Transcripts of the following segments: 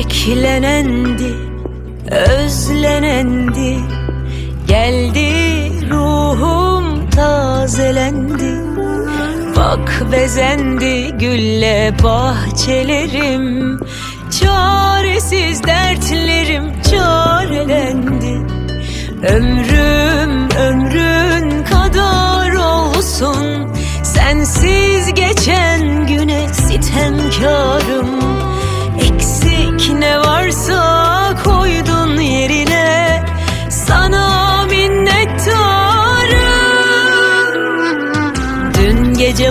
Beklenendi, özlenendi. Geldi ruhum tazelendi. Bak bezendi gülle bahçelerim. Çaresiz dertlerim çarelendi. Ömrüm ömrün kadar olsun. Sensiz geçen güne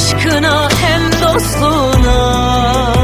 aşkına hem dostluğuna.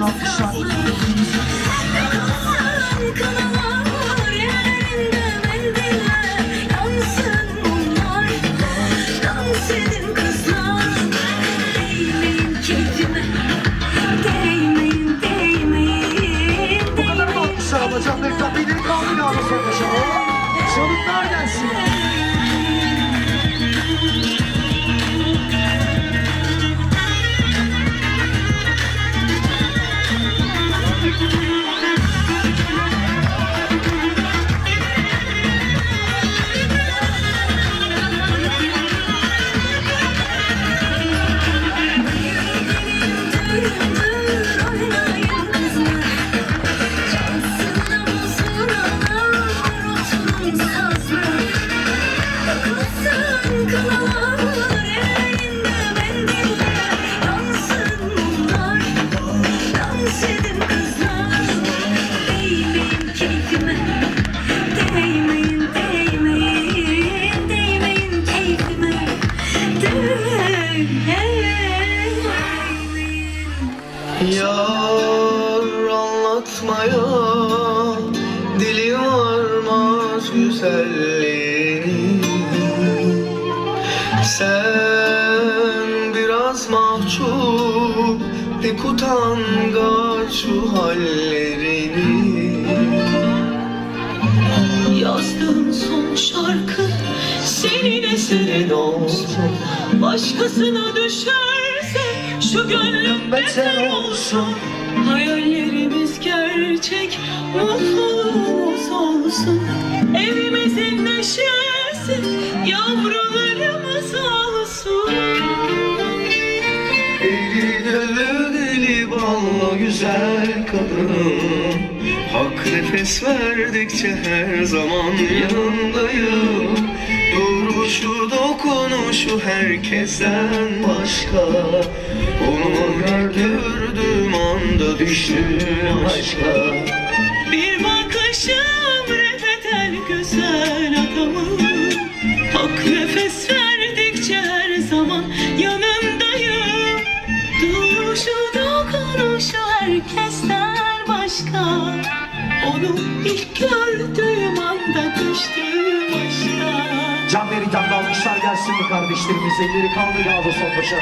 Alkışlar. Yar anlatmaya dili varmaz güzelliğini. Sen biraz mahcup pek utangaç şu hallerini. Yazdığım son şarkı senin eserin olsun. Başkasına düşer şu gönlüm beter olsun. Hayallerimiz gerçek, mutluluğumuz olsun. Evimizin neşesi, yavrularımız olsun. Deli deli ballı güzel kadınım Hak nefes verdikçe her zaman yanındayım. Duruşu dokunuşu herkesten başka Onu gördürdüğüm anda düştüm aşka Bir bakışım repeten güzel adamım Hak nefes verdikçe her zaman yanındayım. Duruşu dokunuşu herkesten başka. Onu ilk gördüğüm anda düştüm aşka Can Verican'da alkışlar gelsin mi kardeşlerimiz? Elleri kaldı Gazi son başa.